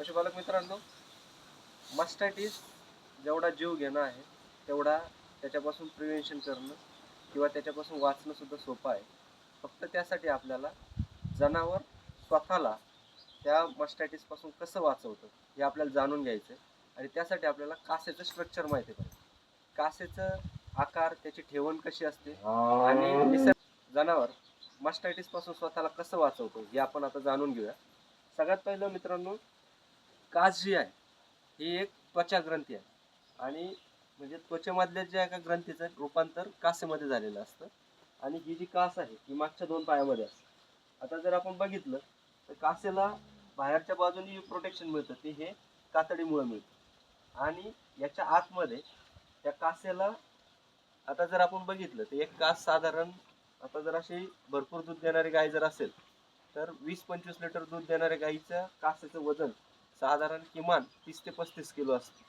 पशुपालक मित्रांनो मास्टायटिस जेवढा जीव घेणं आहे तेवढा त्याच्यापासून प्रिव्हेन्शन करणं किंवा त्याच्यापासून वाचणंसुद्धा सोपं आहे. फक्त त्यासाठी आपल्याला जनावर स्वतःला त्या मास्टायटिसपासून कसं वाचवतं हे आपल्याला जाणून घ्यायचं आहे आणि त्यासाठी आपल्याला कासेचं स्ट्रक्चर माहिती पाहिजे कासेचं आकार त्याची ठेवण कशी असते आणि निसर्ग जनावर मास्टायटिसपासून स्वतःला कसं वाचवतो हे आपण आता जाणून घेऊया. सगळ्यात पहिलं मित्रांनो कास जी आहे. ही एक त्वचा ग्रंथी आहे. आणि म्हणजे त्वचेमधल्या ज्या एका ग्रंथीचं रूपांतर कासेमध्ये झालेलं असतं. आणि ही जी कास आहे ही मागच्या दोन पायामध्ये असते. आता जर आपण बघितलं तर कासेला बाहेरच्या बाजूने प्रोटेक्शन मिळतं ते हे कातडीमुळे मिळतं. आणि याच्या आतमध्ये त्या कासेला आता जर आपण बघितलं तर एक कास साधारण आता जर अशी भरपूर दूध देणारी गाय जर असेल तर वीस पंचवीस लिटर दूध देणाऱ्या गाईचं कासेचं वजन साधारण किमान तीस ते पस्तीस किलो असते.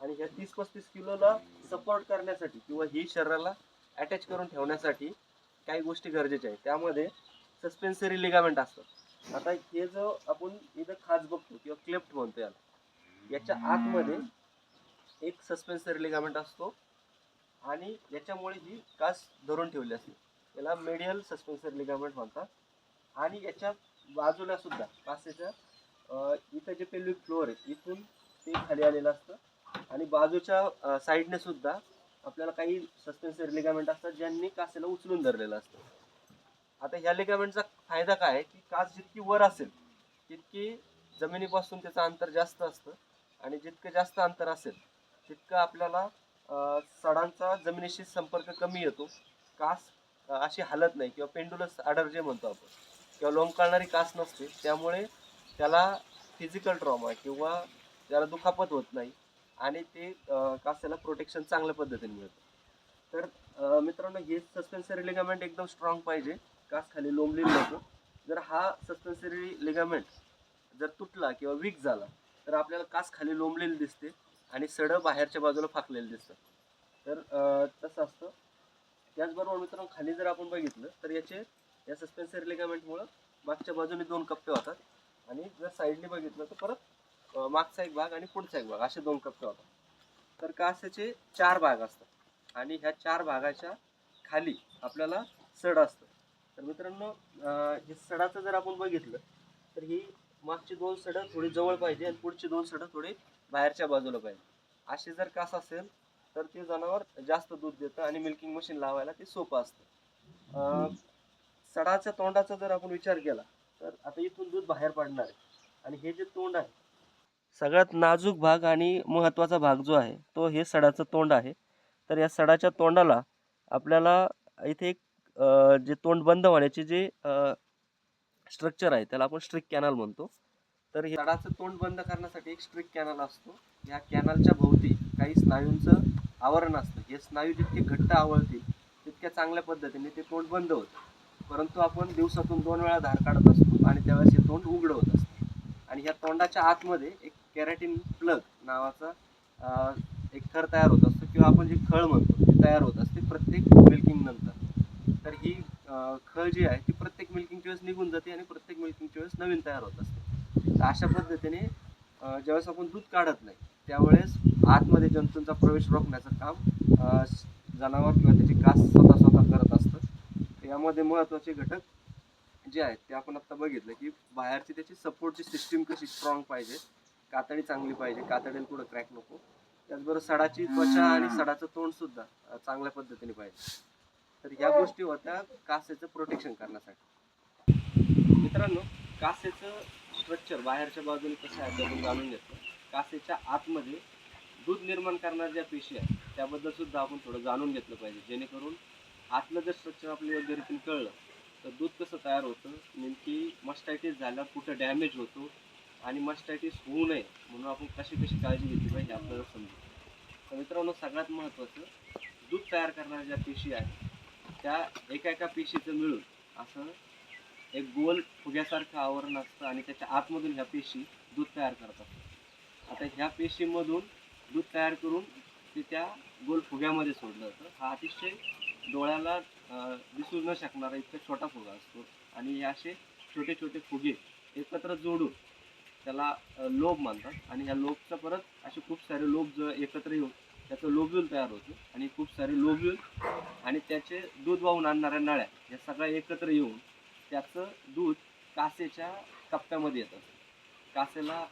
आणि ह्या तीस पस्तीस किलोला सपोर्ट करण्यासाठी किंवा ही शरीराला अटॅच करून ठेवण्यासाठी काही गोष्टी गरजेच्या आहेत. त्यामध्ये सस्पेन्सरी लिगामेंट असतं. आता हे जो आपण इथं खाज बघतो किंवा क्लेफ्ट म्हणतो याला याच्या आतमध्ये एक सस्पेन्सरी लिगामेंट असतो आणि याच्यामुळे ही कास धरून ठेवली असते. याला मेडियल सस्पेन्सरी लिगामेंट म्हणतात. आणि याच्या बाजूला सुद्धा कासेच्या इथं जे पेल्विक फ्लोअर आहे इथून ते खाली आलेलं असतं. आणि बाजूच्या साईडने सुद्धा आपल्याला काही सस्पेन्सरी लिगामेंट असतात ज्यांनी कासेला उचलून धरलेलं असतं. आता ह्या लिगामेंटचा फायदा काय आहे की कास जितकी वर असेल तितकी जमिनीपासून त्याचं अंतर जास्त असतं. आणि जितकं जास्त अंतर असेल तितकं आपल्याला सडांचा जमिनीशी संपर्क कमी येतो. कास अशी हालत नाही किंवा पेंडुलस आडर जे म्हणतो आपण किंवा लोंबकळणारी कास नसते त्यामुळे त्याला फिजिकल ट्रॉमा किंवा त्याला दुखापत होत नाही आणि ते कास्याला प्रोटेक्शन चांगल्या पद्धतीने मिळतं. तर मित्रांनो हे सस्पेन्सरी लिगामेंट एकदम स्ट्रॉंग पाहिजे. कास खाली लोंबलेली नको. जर हा सस्पेन्सरी लिगामेंट जर तुटला किंवा वीक झाला तर आपल्याला कास खाली लोंबलेली दिसते आणि सडं बाहेरच्या बाजूला फाकलेलं दिसतं. तर तसं असतं. त्याचबरोबर मित्रांनो खाली जर आपण बघितलं तर याचे या सस्पेन्सरी लिगामेंटमुळं मागच्या बाजूने दोन कप्पे होतात. आणि जर साईडने बघितलं तर परत मागचा एक भाग आणि पुढचा एक भाग असे दोन कप्पे होतात. तर कासेचे चार भाग असतात. आणि ह्या चार भागाच्या खाली आपल्याला सड असतं. तर मित्रांनो हे सडाचं जर आपण बघितलं तर ही मागची दोन सडं थोडी जवळ पाहिजे आणि पुढची दोन सडं थोडी बाहेरच्या बाजूला पाहिजे. असे जर कास असेल तर ते जनावर जास्त दूध देतं आणि मिल्किंग मशीन लावायला ते सोपं असतं. सडाच्या तोंडाचा जर आपण विचार केला तर आता इथून दूध बाहेर पडणार आहे. आणि हे जे तोंड आहे सगळ्यात नाजूक भाग आणि महत्त्वाचा भाग जो आहे तो हे सडाचं तोंड आहे. तर या सडाच्या तोंडाला आपल्याला इथे एक जे तोंड बंद होण्याचे जे स्ट्रक्चर आहे त्याला आपण स्ट्रिक कॅनल म्हणतो. तर हे सडाचं तोंड बंद करण्यासाठी एक स्ट्रिक कॅनल असतो. या कॅनलच्या भोवती काही स्नायूंचं आवरण असतं. हे स्नायू जितके घट्ट आवळतील तितक्या चांगल्या पद्धतीने ते तोंड बंद होतं. परंतु आपण दिवसातून दोन वेळा धार काढत असतो आणि त्यावेळेस हे तोंड उघडं होत असते. आणि ह्या तोंडाच्या आतमध्ये एक कॅरेटिन प्लग नावाचा एक थर तयार होत असतो किंवा आपण जे खळ म्हणतो ते तयार होत असते प्रत्येक मिल्किंग नंतर. तर ही खळ जी आहे ती प्रत्येक मिल्किंगच्या वेळेस निघून जाते आणि प्रत्येक मिल्किंगच्या वेळेस नवीन तयार होत असते. तर अशा पद्धतीने ज्यावेळेस आपण दूध काढत नाही त्यावेळेस आतमध्ये जंतूंचा प्रवेश रोखण्याचं काम जनावर किंवा त्याची कास स्वतः स्वतः करत असतो. यामध्ये महत्त्वाचे घटक जे आहेत ते आपण आता बघितलं की बाहेरची त्याची सपोर्टची सिस्टीम कशी स्ट्रॉंग पाहिजे कातडी चांगली पाहिजे कातडीला कुठं क्रॅक नको. त्याचबरोबर सडाची त्वचा आणि सडाचं तोंड सुद्धा चांगल्या पद्धतीने पाहिजे. तर ह्या गोष्टी होत्या कासेचं प्रोटेक्शन करण्यासाठी. मित्रांनो कासेचं स्ट्रक्चर बाहेरच्या बाजूने कसं आहे ते आपण जाणून घेतलं. कासेच्या आतमध्ये दूध निर्माण करणाऱ्या ज्या पेशी आहेत त्याबद्दल सुद्धा आपण थोडं जाणून घेतलं पाहिजे. जेणेकरून आतलं जर स्ट्रक्चर आपल्याला योग्य रीतीने कळलं तर दूध कसं तयार होतं? नेमकी मस्टायटिस झाल्यावर कुठं डॅमेज होतो? आणि मस्टायटिस होऊ नये म्हणून आपण कशी कशी काळजी घेतली पाहिजे आपल्याला समजू तर मित्रांनो सगळ्यात महत्त्वाचं दूध तयार करणाऱ्या ज्या पेशी आहेत त्या एका एका पेशीचं मिळून असं एक गोल फुग्यासारखं आवरण असतं आणि त्याच्या आतमधून ह्या पेशी दूध तयार करतात. आता ह्या पेशीमधून दूध तयार करून ते त्या गोल फुग्यामध्ये सोडलं जातं. हा अतिशय डोळ्याला दिसू न शकणारा इतका छोटा फुगा असतो. आणि हे असे छोटे छोटे फुगे एकत्र जोडून त्याला लोभ मानतात. आणि ह्या लोभचा परत असे खूप सारे लोभ ज एकत्र येऊन त्याचं लोब्यूल तयार होतो. आणि खूप सारे लोब्यूल आणि त्याचे दूध वाहून आणणाऱ्या नळ्या या सगळ्या एकत्र येऊन त्याचं दूध कासेच्या कप्प्यामध्ये येतं. कासेला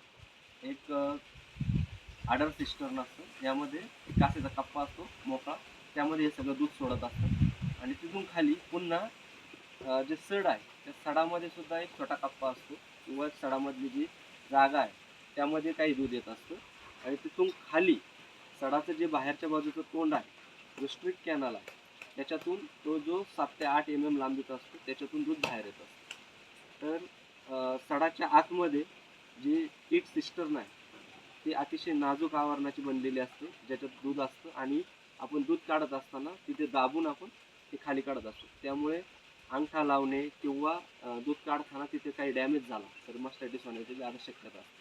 एक आडर सिस्टर्न असतं. यामध्ये कासेचा कप्पा त्यामध्ये हे सगळं दूध सोडत असतं आणि तिथून खाली पुन्हा जे सड आहे त्या सडामध्ये सुद्धा एक छोटा कप्पा असतो. किंवा सडामधली जी जागा आहे त्यामध्ये काही दूध येत असतं. आणि तिथून खाली सडाचं जे बाहेरच्या बाजूचं तोंड आहे जो स्ट्रिक कॅनल आहे त्याच्यातून तो जो सात ते आठ एम एम लांबीचा असतो त्याच्यातून दूध बाहेर येत असतं. तर सडाच्या आतमध्ये जी एक सिस्टर्न आहे ती अतिशय नाजूक आवरणाची बनलेली असते ज्याच्यात दूध असतं आणि आपण दूध काढत असताना तिथे दाबून आपण ते खाली काढत असतो. त्यामुळे अंगठा लावणे किंवा दूध काढताना तिथे काही डॅमेज झाला तर मस्टायटिस होण्याची जास्त शक्यता असते.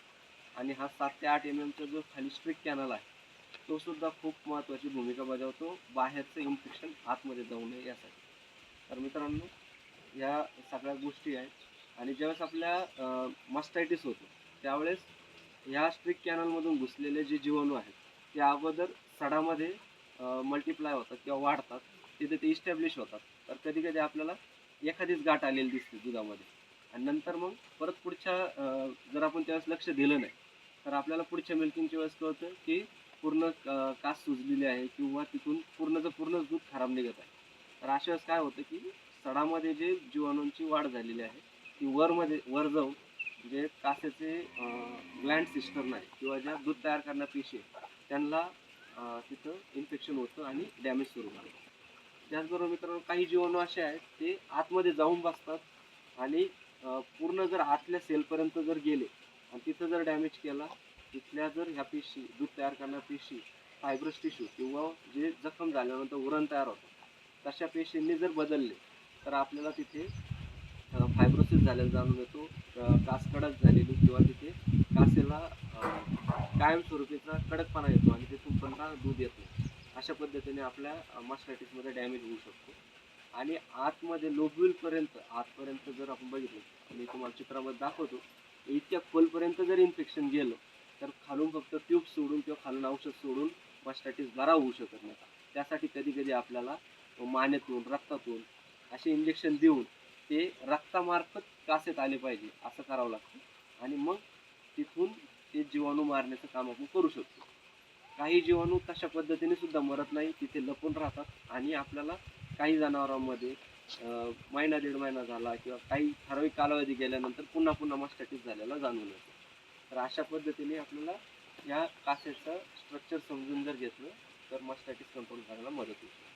आणि हा सात ते आठ एम एमचा जो खाली स्ट्रिक कॅनल आहे तो सुद्धा खूप महत्त्वाची भूमिका बजावतो बाहेरचं इन्फेक्शन आतमध्ये जाऊ नये यासाठी. तर मित्रांनो या सगळ्या गोष्टी आहेत. आणि ज्यावेळेस आपल्या मस्टायटिस होतो त्यावेळेस ह्या स्ट्रिक कॅनलमधून घुसलेले जे जीवाणू आहेत ते अगोदर सडामध्ये मल्टिप्लाय होतात किंवा वाढतात तिथे ते इस्टॅब्लिश होतात. तर कधी कधी आपल्याला एखादीच गाठ आलेली दिसते दुधामध्ये. आणि नंतर मग परत पुढच्या जर आपण त्यावेळेस लक्ष दिलं नाही तर आपल्याला पुढच्या मिल्किंगच्या वेळेस कळतं की पूर्ण कास सुजलेली आहे किंवा तिथून पूर्णचं पूर्णच दूध खराब निघत आहे. तर अशा वेळेस काय होतं की सडामध्ये जे जीवाणूंची वाढ झालेली आहे ती वरमध्ये वर जाऊन जे कासेचे ग्लँड सिस्टम आहे किंवा ज्या दूध तयार करण्या पेशी आहे त्यांना तिथं इन्फेक्शन होतं आणि डॅमेज सुरू होतं त्याचबरोबर मित्रांनो काही जीवाणू असे आहेत ते आतमध्ये जाऊन बसतात आणि पूर्ण जर आतल्या सेलपर्यंत जर गेले आणि तिथं जर डॅमेज केला तिथल्या जर ह्या पेशी दूध तयार करणाऱ्या पेशी फायब्रस टिश्यू किंवा जे जखम झाल्यानंतर उरण तयार होतं तशा पेशींनी जर बदलले तर आपल्याला तिथे फायब्रोसिस झालेला जाणून येतो कासकडच झालेली किंवा तिथे कासेला कायमस्वरूपीचा कडकपणा येतो आणि तिथून पुन्हा दूध येत. नाही अशा पद्धतीने आपल्या मस्टायटिसमध्ये डॅमेज होऊ शकतो. आणि आतमध्ये लोबिलपर्यंत आतपर्यंत जर आपण बघितलं मी तुम्हाला चित्रामध्ये दाखवतो इतक्या खोलपर्यंत जर इन्फेक्शन गेलं तर खालून फक्त ट्यूब सोडून किंवा खालून औषध सोडून मस्टायटिस बरा होऊ शकत नाही. त्यासाठी कधी कधी आपल्याला मानेतून रक्तातून असे इंजेक्शन देऊन ते रक्तामार्फत कासेत आले पाहिजे असं करावं लागतं. आणि मग तिथून ते जीवाणू मारण्याचं काम आपण करू शकतो. काही जीवाणू तशा पद्धतीने सुद्धा मरत नाही तिथे लपून राहतात आणि आपल्याला काही जनावरांमध्ये महिना दीड महिना झाला किंवा काही ठराविक कालावधी गेल्यानंतर पुन्हा पुन्हा मस्टॅटिस झालेला जाणून येतो. तर अशा पद्धतीने आपल्याला या कासेचं स्ट्रक्चर समजून जर घेतलं तर मस्टॅटिस कंट्रोल करायला मदत होते